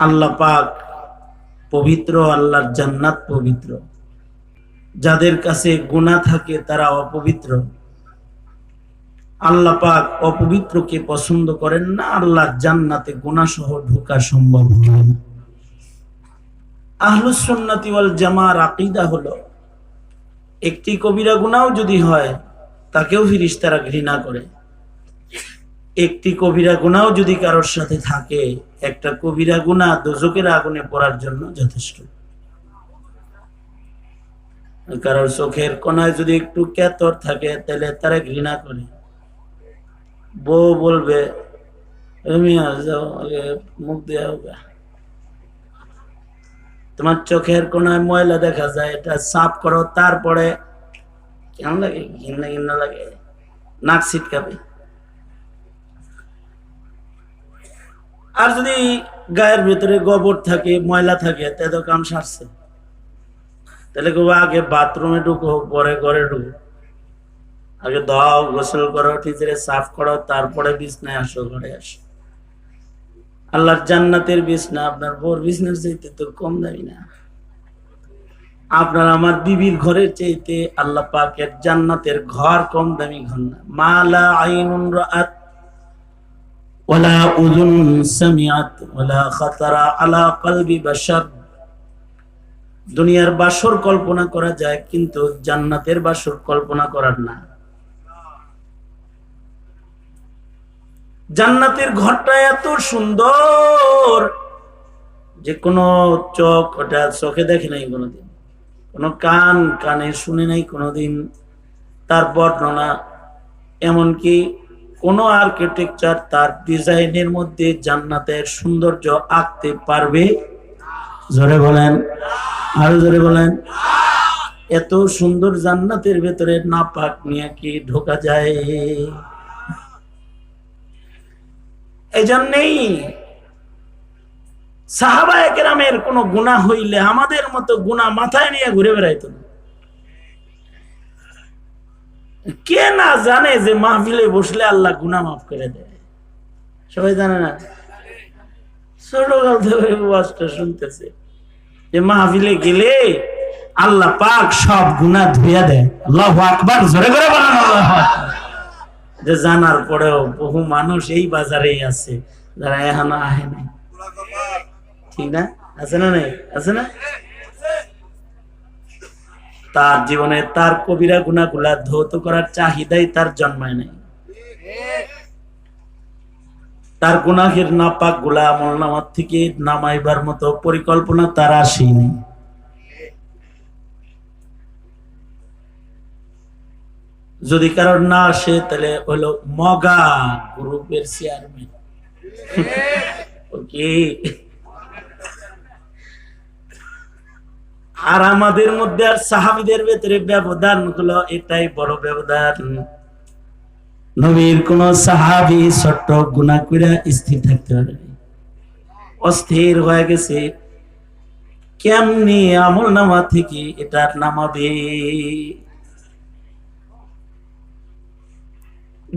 আল্লাহ পাক পবিত্র, আল্লাহর জান্নাত পবিত্র। যাদের কাছে গুণা থাকে তারা অপবিত্র। আল্লাহ পাক অপবিত্রকে পছন্দ করেন না, আল্লাহর জান্নাতে গুণা সহ ঢোকা সম্ভব হয় না। আহলুস সুন্নাতি ওয়াল জামার আকিদা হলো, একটি কবিরা গুণাও যদি হয়, তাকেও ফিরিস্তারা ঘৃণা করে। একটি কবিরা গুণাও যদি কারোর সাথে থাকে, একটা কবিরা গুণা দোজকের আগুনে পড়ার জন্য যথেষ্ট। কারোর চোখের কোনায় যদি একটু কেতর থাকে, তাহলে তারা ঘৃণা করে। বউ বলবে মুখ দেওয়া হোক তোমার চোখের কোনায় ময়লা দেখা যায়, এটা সাফ করো, তারপরে কেমন লাগে? ঘিন্না ঘিন্না লাগে। নাক ছিটকাবে। আর যদি গায়ের ভিতরে গোবর থাকে, ময়লা থাকে, তে তো কাম সারছে। তাহলে কেউ আগে বাথরুমে ঢুকো, পরে ঘরে ঢুকো। আগে দাও গোসল করো টিচারে সাফ করো, তারপরে বিছনায় আসো, ঘরে আসো। আল্লাহর জান্নাতের বিছনা, আপনার বোর বিছনার চাইতে তো কম দামি না। আপনার আমার বিবির ঘরের চাইতে আল্লাহ পাকের জান্নাতের ঘর কম দামি ঘর না। মালা আইনুন রাআত ওয়ালা উযুন সামিআত ওয়ালা খাতারা আলা কলবি বাশার। দুনিয়ার বাসর কল্পনা করা যায়, কিন্তু জান্নাতের বাসর কল্পনা করার না। জান্নাতের ঘরটা এত সুন্দর যে কোনো চোখ ওটা চোখে দেখে নাই কোনোদিন। কোনো কান কানে শুনে নাই কোনোদিন। তার বর্ণনা এমনকি কোনো আর্কিটেকচার তার ডিজাইনের মধ্যে জান্নাতের সৌন্দর্য আঁকতে পারবে? জোরে বলেন। আরও জোরে বলেন। এত সুন্দর জান্নাতের ভেতরে না পাক নিয়ে কি ঢোকা যায়? এই জন্যেই সাহাবা একরামের কোন গুণা হইলে আমাদের মতো গুণা মাথায় নিয়ে ঘুরে বেড়াইতো না। কে না জানে যে মাহফিলে বসলে আল্লাহ গুনা মাফ করে দেয়? সবাই জানে না? ছোটকাল থেকে ওয়াজটা শুনতেছে। যে মাহফিলে গেলে আল্লাহ পাক সব গুণা ধুইয়া দেয়। আল্লাহ আকবার, জোরে করে বানান যে জানার পরেও বহু মানুষ এই বাজারেই আছে, যারা এখনও আহে নাই। ঠিক না? আছে না নাই? আছে না? তার জীবনে তার কবিরা গুণাগুলা ধৌত করার চাহিদাই তার জন্মায় নাই। তার গুনাহের নাপাকগুলা আমল নামার থেকে নামাইবার মতো পরিকল্পনা তার আসেনি যদি কারোর না আসে, তাহলে হলো মগা গ্রুপের চেয়ারম্যান ওকে আর আমাদের মধ্যে আর সাহাবিদের ভেতরে ব্যবধানগুলো এটাই বড় ব্যবধান। নবীর কোন সাহাবি ছোট্ট গুণা করে স্থির থাকতে পারে অস্থির হয়ে গেছে। কেমনি আমল নামা থেকে এটা নামাবে?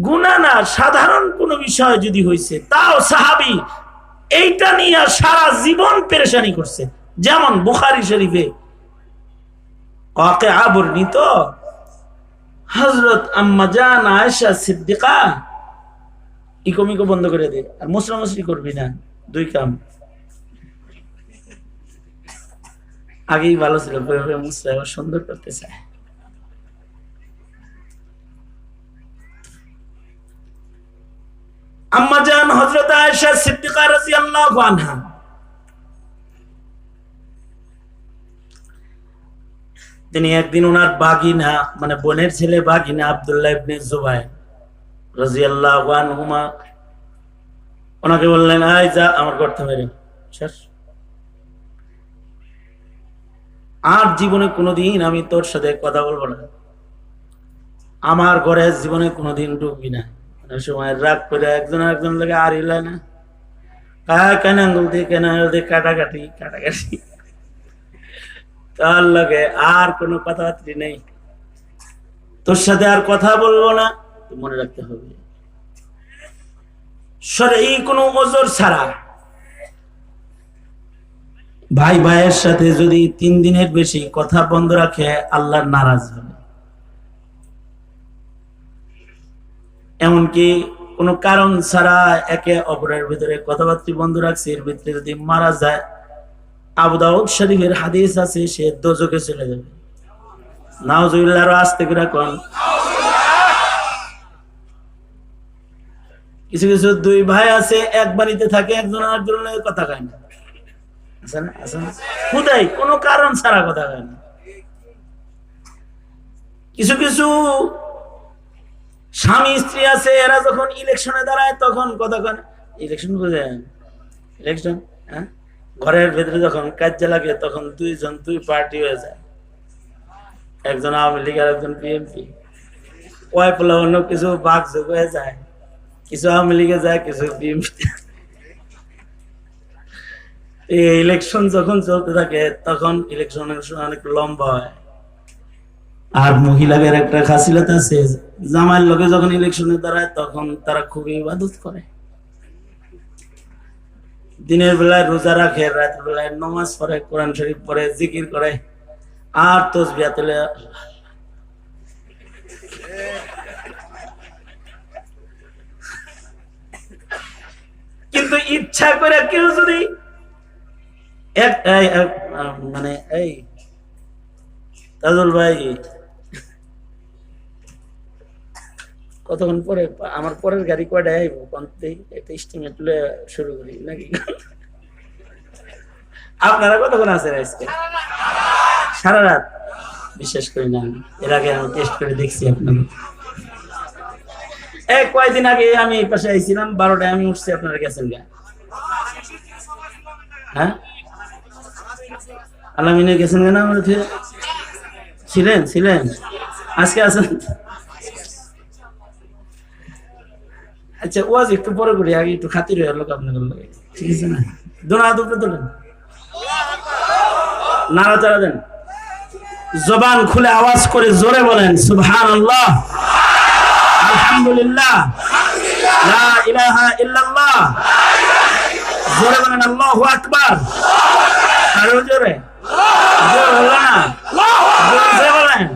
গুণা না, সাধারণ কোন বিষয় যদি হয়েছে তাও সাহাবি এইটা নিয়ে সারা জীবন পেরেশানি করছে। যেমন বুখারি শরীফে কাকে আবর্ণিত। হজরত আম্মাজান আয়েশা সিদ্দিকা। ইকমিকো বন্ধ করে দে, আর মুসরি করবি না, দুই কাম। আগেই ভালো ছিল মুসরা সুন্দর করতে চায়। আম্মাজান হজরত আয়েশা সিদ্দিকা রাদিয়াল্লাহু আনহা। তিনি একদিন ওনার বাগিনা মানে বোনের ছেলে বাগিনা আব্দুল্লাহ ইবনে জুবাইর রাদিয়াল্লাহু আনহুমা, ওনাকে বললেন, আয় যা, আমার করতে পারে শেষ। আর জীবনে কোনোদিন আমি তোর সাথে কথা বলব না। আমার ঘরে জীবনে কোনোদিন ঢুকবি না। সময় রাগ করে একজন একজন লাগে আর ইলা না। কেন দিয়ে, কেন কাটাকাটি কাটাকাটি। তার লাগে আর কোনো কথাবার্তি নেই। তোর সাথে আর কথা বলব না মনে রাখতে হবে। এই কোনো ওজোর ছাড়া। ভাই ভাইয়ের সাথে যদি তিন দিনের বেশি কথা বন্ধ রাখে, আল্লাহ নারাজ হবে। এমনকি কোনো কারণ ছাড়া একে অপরের ভিতরে কথাবার্তা বন্ধ রাখছে, এর ভিতরে যদি মারা যায় আবু শরীফের হাদিস আছে, সে দোজকে চলে যাবে। আস্তে করে কোন। কিছু কিছু দুই ভাই আছে, এক বাড়িতে থাকে, একজন কথা কয় না। না খুদাই কোনো কারণ ছাড়া কথা কয় না। কিছু কিছু স্বামী, স্ত্রী আছে, এরা যখন ইলেকশনে দাঁড়ায়, তখন কথা কয় ইলেকশন বুঝেন ইলেকশন হ্যাঁ? ঘরের ভেতরে যখন কাজ লাগে, তখন দুইজন দুই পার্টি হয়ে যায়। একজন আওয়ামী লীগ আর একজন বিএনপি ওয়াই পোলা অন্য কিছু বাঘ যোগ হয়ে যায়। কিছু আওয়ামী লীগে যায়, কিছু বিএনপি এই ইলেকশন যখন চলতে থাকে, তখন ইলেকশনের সময় অনেক লম্বা হয়। আর মহিলাদের একটা খাসিলত আছে, জামাইয়ের লোকে যখন ইলেকশনে দাঁড়ায়, তখন তারা খুবই ইবাদত করে। দিনের বেলায় রোজা রাখে, রাতের বেলায় নমাজ পড়ে, কোরআন শরীফ পড়ে, জিকির করে, আর তসবিয়া তুলে। কিন্তু ইচ্ছা করে কেউ যদি এক মানে এই, তাজুল ভাই কতক্ষণ পরে আমার পরের গাড়ি কয়টা আইব? কোনতেই একটা স্টিমেট শুরু করি, নাকি? আপনারা কতক্ষণ আছেন আজকে? সারা রাত? বিশ্বাস করি না। এর আগে আমি টেস্ট করে দেখছি আপনাদের এই কয়দিন আগে আমি পাশে আইছিলাম, বারোটায় আমি উঠছি, আপনারা গেছেন গা। হ্যাঁ? আলামিনে গেছেন কেন আমার ছিলেন ছিলেন। আজকে আছেন? আচ্ছা ওয়াজ একটু পরে করি আগে একটু খাতির হয়ে লোক। লগে ঠিক আছে? না দোনা দুটো তোলেন। নাড়াচাড়া দেন। জবান খুলে আওয়াজ করে জোরে বলেন সুবহান আল্লাহ আলহামদুলিল্লাহ। লা ইলাহা ইল্লাল্লাহ। জোরে বলেন, আল্লাহু আকবার। আরও জোরে। জোরে বলেন জোরে বলেন।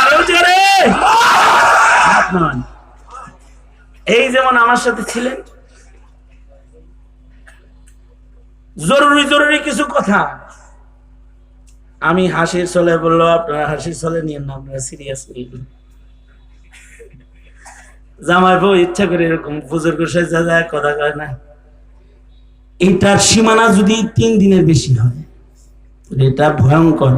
আরও জোরে। এই যেমন আমার সাথে ছিলেন, জরুরি জরুরি কিছু কথা। আমি হাসির চলে বলল, আপনারা হাসির চলে নিয়ে না, আপনারা সিরিয়াস জামাই বউ ইচ্ছা করে এরকম বুজুর্গ সাজা যায় কথা কয় না। এটার সীমানা যদি তিন দিনের বেশি হয় এটা ভয়ঙ্কর।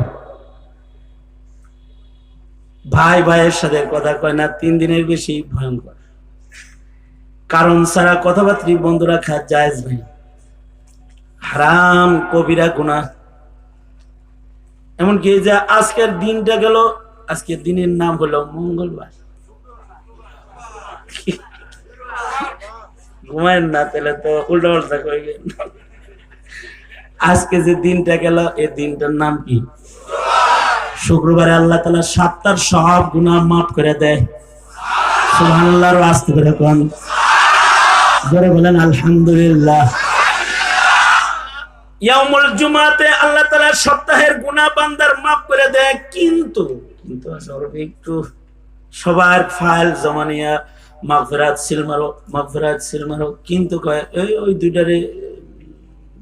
ভাই, ভাইয়ের সাথে কথা কয় না, তিন দিনের বেশি ভয়ঙ্কর। কারণ ছাড়া কথাবার্তা বন্ধ রাখা জায়েজ ভাই হারাম কবিরা গুণা এমনকি যে আজকের দিনটা গেল, আজকের দিনের নাম হলো মঙ্গলবার। ঘুমায়েন না, তাহলে তো উল্টা পাল্টা কইবেন আজকে যে দিনটা গেল এই দিনটার নাম কি? শুক্রবারে আল্লাহ তালা সাতটার সব গুণা মাফ করে দেয়। সুবহানাল্লাহর আস্তে করে কোন বলেন, আলহামদুলিল্লাহ। জুমাতে আল্লাহ তাআলা সপ্তাহের গুনাহ বান্দার মাফ করে দেয়, কিন্তু কিন্তু আসলে একটু, সবার ফাইল জমা নিয়ে মাগফিরাত, সিল মারো, মাগফিরাত, সিল মারো, কিন্তু কয়, ওই ওই দুইটারে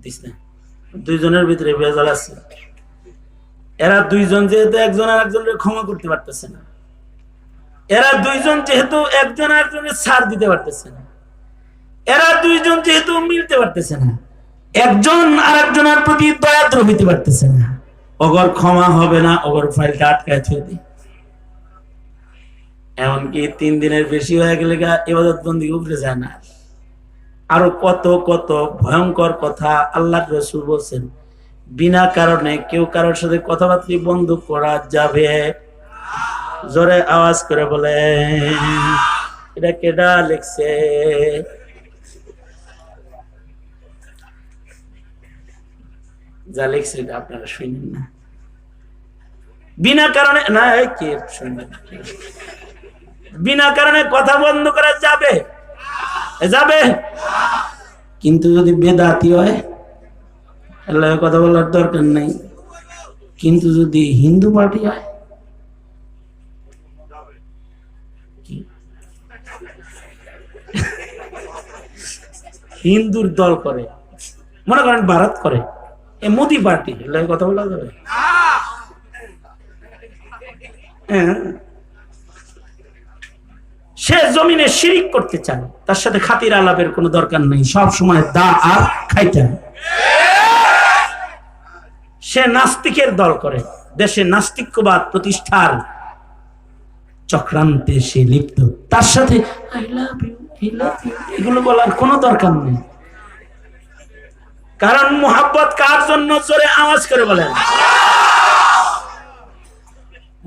দিস না। দুইজনের ভিতরে ভেজাল আছে। এরা দুইজন যেহেতু একজন আর একজনের ক্ষমা করতে পারতেছে না। এরা দুইজন যেহেতু একজন আর একজনের ছাড় দিতে পারতেছে না। এরা দুইজন যেহেতু মিলতে পারতেছে না, একজন আর একজনের প্রতি দয়াদ্র হইতে পারতেছে না। অগর ক্ষমা হবে না অগর ফাইলটা আটকায় থুয়ে দিই। এমনকি তিন দিনের বেশি হয়ে গেলে এবাদত বন্দি উপরে যায় না। আরও কত কত ভয়ঙ্কর কথা আল্লাহ রসুল বলছেন, বিনা কারণে কেউ কারোর সাথে কথাবার্তা বন্ধ করা যাবে? জোরে আওয়াজ করে বলে এটা কেডা লিখছে? যা লিখছে এটা আপনারা শুনেন না। বিনা কারণে না কে শুনবেন বিনা কারণে কথা বন্ধ করা যাবে। যাবে। কিন্তু যদি বেদাতি হয় কথা বলার দরকার নেই। কিন্তু যদি হিন্দু পার্টি হয় হিন্দুর দল করে। মনে করেন ভারত করে। এ মোদি পার্টি কথা বলা যাবে হ্যাঁ। সে জমিনে শিরিক করতে চান, তার সাথে খাতির আলাপের কোনো দরকার নেই, সব সময় দা আর খাইতে সে নাস্তিকের দল করে, দেশে নাস্তিক্যবাদ প্রতিষ্ঠার চক্রান্তে সে লিপ্ত। তার সাথে এগুলো বলার কোনো দরকার নেই। কারণ মোহাব্বত কার জন্য? জোরে আওয়াজ করে বলেন।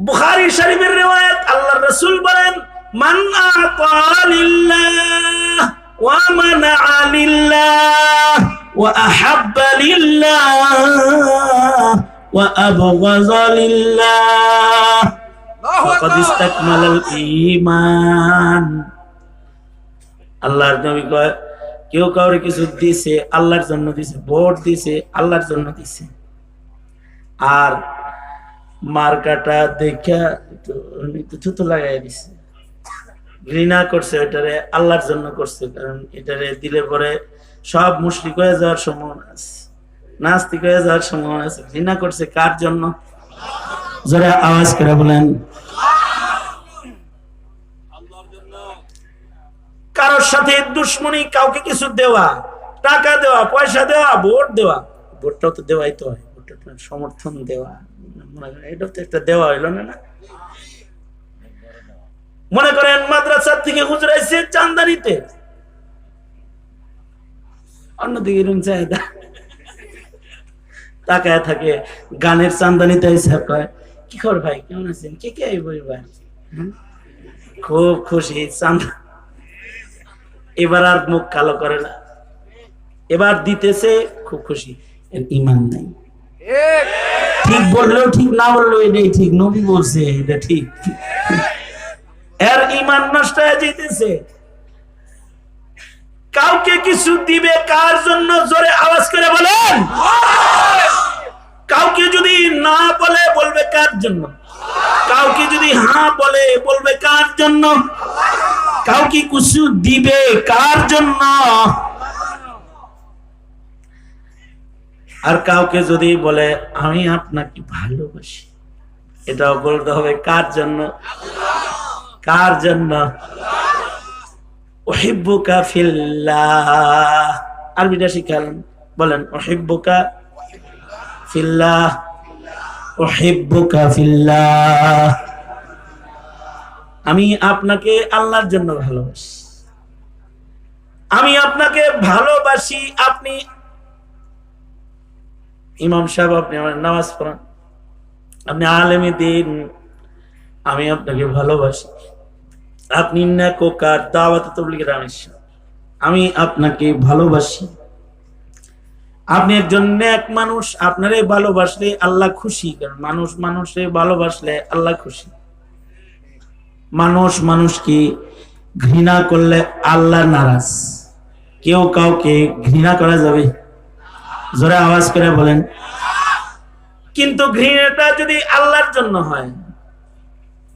বুখারী শরীফের রিওয়ায়াত, আল্লাহর রাসূল বলেন, মান আতা লিল্লাহ ওয়া মানাআ লিল্লাহ ওয়া আহাব্বা লিল্লাহ ওয়া আবগাযা লিল্লাহ ফাকাদ ইসতাকমালাল ঈমান। আল্লাহর নবী কয় কেউ কাউরে কিছু দিছে, আল্লাহর জন্য দিছে, ভোট দিছে, আল্লাহর জন্য দিছে। আর মার্কাটা দেখা থুতু লাগাই দিছে। ঘৃণা করছে, ওইটারে আল্লাহর জন্য করছে, কারণ এটারে দিলে পরে সব মুশরিক হয়ে যাওয়ার সম্ভাবনা আছে। নাস্তিক হয়ে যাওয়ার সম্ভাবনা আছে। ঘৃণা করছে কার জন্য? যারা আওয়াজ করে বলেন। কারোর সাথে দুশ্মনী, কাউকে কিছু দেওয়া, টাকা দেওয়া, পয়সা দেওয়া, ভোট দেওয়া। ভোটটাও তো দেওয়াই তো হয়। ভোটটা সমর্থন দেওয়া। দেওয়া মনে করেন থেকে চান্দানিতে। অন্যদিকে থাকে, গানের চান্দানিতে কয়, কি খবর ভাই? কেমন আছেন? কে কে আইব? খুব খুশি, চান্দা এবার আর মুখ কালো করে না। এবার দিতেছে খুব খুশি। ইমান নাই। ঠিক বললেও ঠিক, না বললেও এটাই ঠিক। নবী বলছে, এটা ঠিক। এর ইমান নষ্ট হয়ে যেতেছে কাউকে কিছু দিবে কার জন্য? জোরে আওয়াজ করে বলেন। কাউকে যদি না বলে, বলবে কার জন্য? কাউকে যদি হ্যাঁ বলে, বলবে কার জন্য? কাউকে কিছু দিবে কার জন্য? আর কাউকে যদি বলে, আমি আপনাকে ভালোবাসি এটাও বলতে হবে কার জন্য? কার জন্য? ওহিব্বুকা ফিল্লাহ। আরবিটা শিখালেন বলেন ওহিব্বুকা ফিল্লাহ। ওহিব্বুকা ফিল্লাহ। আমি আপনাকে আল্লাহর জন্য ভালোবাসি। আমি আপনাকে ভালোবাসি, আপনি ইমাম সাহেব, আপনি আমার নামাজ পড়ান। আপনি আলেমী দিন, আমি আপনাকে ভালোবাসি। আপনি নেকোকার, দাওয়াত তবলিগের আমির আমি আপনাকে ভালোবাসি। আপনি একজন নেক মানুষ, আপনারে ভালোবাসলে আল্লাহ খুশি। কারণ মানুষ মানুষে ভালোবাসলে আল্লাহ খুশি। মানুষ মানুষকে ঘৃণা করলে আল্লাহ নারাজ। কেউ কাউকে ঘৃণা করা যাবে? জোরে আওয়াজ করে বলেন। কিন্তু ঘৃণাটা যদি আল্লাহর জন্য হয়,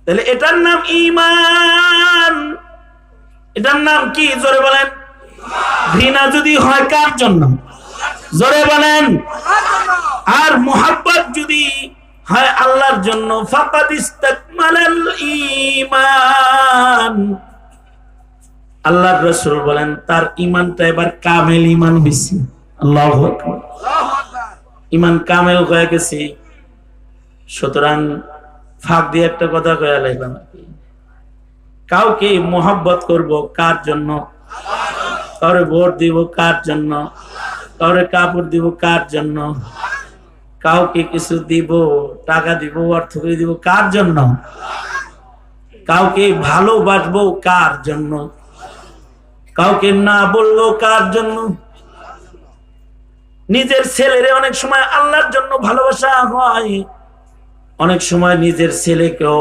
তাহলে এটার নাম ইমান এটার নাম কি? জোরে বলেন। ঘৃণা যদি হয় কার জন্য? জোরে বলেন। আর মোহাব্বত যদি হয় আল্লাহর জন্য বলেন, তার এবার কামেল কামেল হয়ে গেছে। সুতরাং ফাঁক দিয়ে একটা কথা কয়ে লাগলাম। কাউকে মোহাব্বত করব কার জন্য? কাউরে ভোট দিব কার জন্য? কাউরে কাপড় দিব কার জন্য? কাউকে কিছু দিব, টাকা দিব, অর্থ করে দিব, কার জন্য? কাউকে ভালোবাসবো কার জন্য? কাউকে না বলব কার জন্য? নিজের ছেলেরে অনেক সময় আল্লাহর জন্য ভালোবাসা হয়। অনেক সময় নিজের ছেলেকেও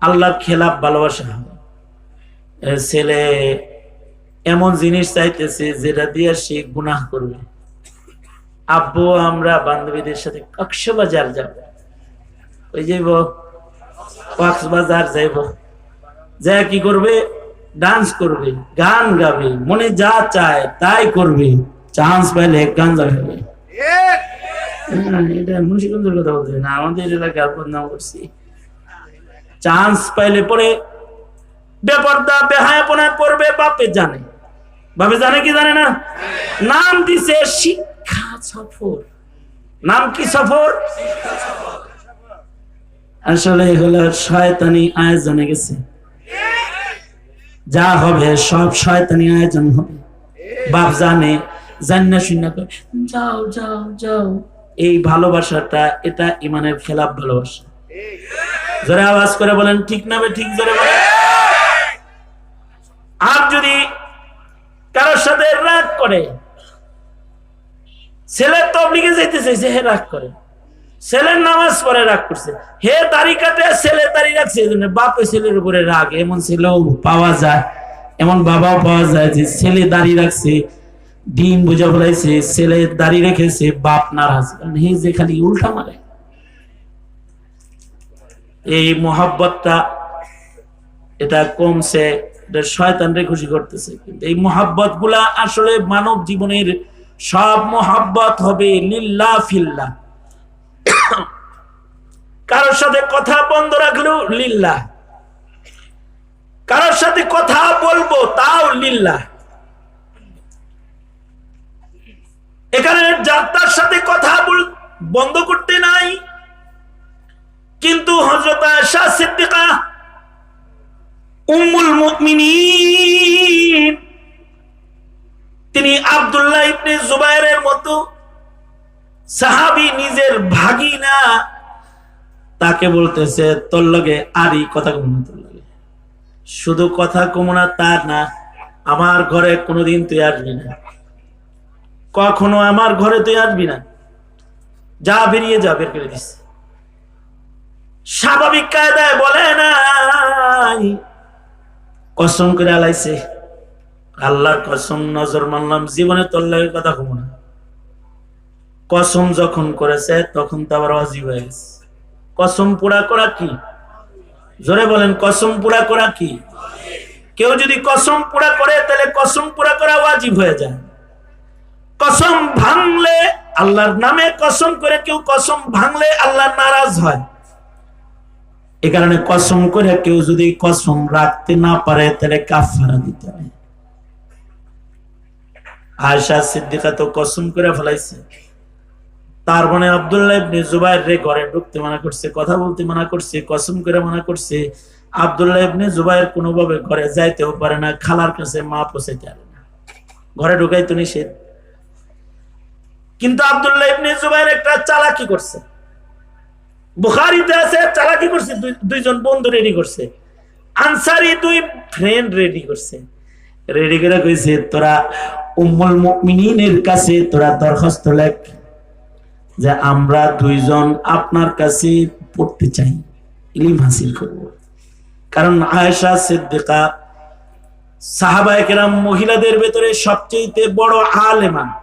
আল্লাহর খেলাফ ভালোবাসা ছেলে এমন জিনিস চাইতেছে যেটা দিয়ে সে গুনাহ করবে। আব্বু আমরা বান্ধবীদের সাথে কক্সবাজার যাব। ওই যাইব? কক্সবাজার যাইব। যা কি করবে? ডান্স করবে গান গাবে মনে যা চায় তাই করবে। চান্স পাইলে গান গাবে। হ্যাঁ, এটা মুন্সিগঞ্জের কথা বলছি না আমাদের এলাকার বদনাম করছি। চান্স পাইলে পরে বেপর্দা বেহায়াপনায় পড়বে বাপে জানে। বাপে জানে কি জানে না? নাম দিছে শিক্ষা। সফর। নাম কি সফর? আসলে এগুলো শয়তানি আয়োজনে গেছে। যা হবে, সব শয়তানি আয়োজন হবে। বাপ জানে জান্না শূন্য যাও যাও যাও। এই ভালোবাসাটা, এটা ইমানের খেলাফ ভালোবাসা। জোরে আওয়াজ করে বলেন, ঠিক না ঠিক জোরে বলেন। আর যদি কারোর সাথে রাগ করে ছেলে তবলিগে যেতে চাইছে হে রাগ করে। ছেলের নামাজ পড়ে রাগ করছে। হে দাড়ি ছেলে দাড়ি রাখছে, এই জন্য বাপে ছেলের উপরে রাগ। এমন ছেলেও পাওয়া যায়, এমন বাবাও পাওয়া যায় যে ছেলে দাড়ি রাখছে, ডিম বুঝা ফেলাইছে, ছেলে দাড়ি রেখেছে, বাপ নারাজ। কারণ হে যে খালি উল্টা মারে। এই মোহাব্বতটা, এটা কমছে, এটা শয়তানরে খুশি করতেছে। কিন্তু এই মোহাব্বতগুলা আসলে মানব জীবনের সব মোহাব্বত হবে লিল্লা কারোর সাথে কথা বন্ধ রাখলেও লিল্লা। কারোর সাথে কথা বলব তাও লিল্লা। এখানে যাত্রার সাথে কথা বন্ধ করতে নাই। কিন্তু হজরত আয়েশা সিদ্দিকা উম্মুল মুমিনিন সাহাবী নিজের ভাগিনা তাকে বলতেছে, তোর লগে আরই কথা কম না, তোর লগে। শুধু কথা কম না, তার না। আমার ঘরে কোনোদিন তুই আসবি না। কখনো আমার ঘরে তুই আসবি না। যা বেরিয়ে যা, বের করে দিস। স্বাভাবিক কায়দায় বলে নাই। কসম করে আলাইছে। আল্লাহর কসম নজর মানলাম, জীবনে তোর লাগে কথা কমো না। কসম যখন করেছে, তখন তো আবার অজীব হয়ে গেছে। কসম পুরা করা কি? জোরে বলেন, কসম পুরা করা কি? কেউ যদি কসম পুরা করে, তাহলে কসম পুরা করা ওয়াজিব হয়ে যায়। কসম ভাঙলে আল্লাহর নামে কসম করে কেউ কসম ভাঙলে আল্লাহ নারাজ হয়। এ কারণে কসম করে কেউ যদি কসম রাখতে না পারে, তাহলে কাফারা দিতে হয় আয়সা সিদ্দিকা তো কসম করে ফেলাইছে। তার মানে আবদুল্লাহ ইবনে জুবাইর রে ঘরে ঢুকতে মানা করছে, কথা বলতে মানা করছে, কসম করে মানা করছে। আব্দুল্লাহ ইবনে জুবাইর কোনোভাবে ঘরে যাইতেও পারে না, খালার কাছে মা পৌঁছাইতে পারে না। ঘরে ঢুকাইতো নিষেধ। কিন্তু আব্দুল্লাহ ইবনে জুবাইর একটা চালাকি করছে। বুখারিতে আছে, চালাকি করছে, দুই- দুইজন বন্ধু রেডি করছে। আনসারি দুই ফ্রেন্ড রেডি করছে। রেডি করে কইছে, তোরা উম্মুল মুমিনিনের কাছে তোরা দরখাস্ত লেখ। যে আমরা দুইজন আপনার কাছে পড়তে চাই। ইলিম হাসিল করব। কারণ আয়েশা সিদ্দিকা সাহাবায়ে কেরাম মহিলাদের ভেতরে সবচেয়ে বড় আলেমা।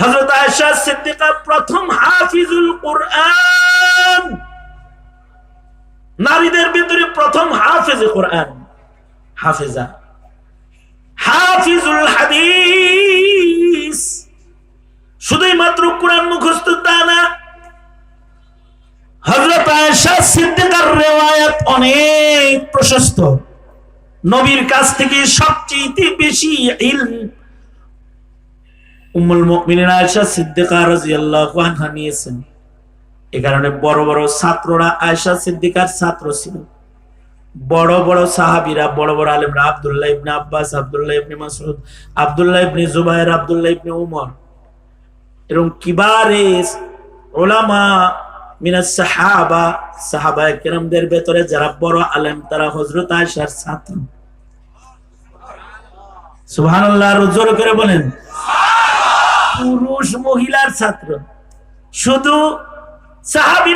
হযরত আয়েশা সিদ্দিকা প্রথম হাফিজুল কোরআন। নারীদের ভিতরে প্রথম হাফেজে কোরআন। হাফেজা। হাফিজুল হাদিস। শুধুই মাত্র কোরআন মুখস্থ তা না, হযরত আয়েশা সিদ্দিকার রিওয়ায়াত অনেক প্রশস্ত। নবীর কাছ থেকে সবচেয়ে বেশি ইলম উম্মুল মুমিনিন আয়েশা সিদ্দিকা রাদিয়াল্লাহু আনহা নিয়েছেন। এ কারণে বড় বড় ছাত্ররা আয়েশা সিদ্দিকার ছাত্র ছিল। বড় বড় সাহাবীরা, বড় বড় আলেমরা, আব্দুল্লাহ ইবনে আব্বাস, আব্দুল্লাহ ইবনে মাসউদ, আব্দুল্লাহ ইবনে জুবাইর, আব্দুল্লাহ ইবনে উমর এরকম কিবারে ওলামা মিনা সাহাবা সাহাবা কেরামদের ভেতরে যারা বড় আলেম, তারা হজরত আয়সার ছাত্র। আর জোরে করে বলেন। পুরুষ মহিলার ছাত্র। শুধু সাহাবী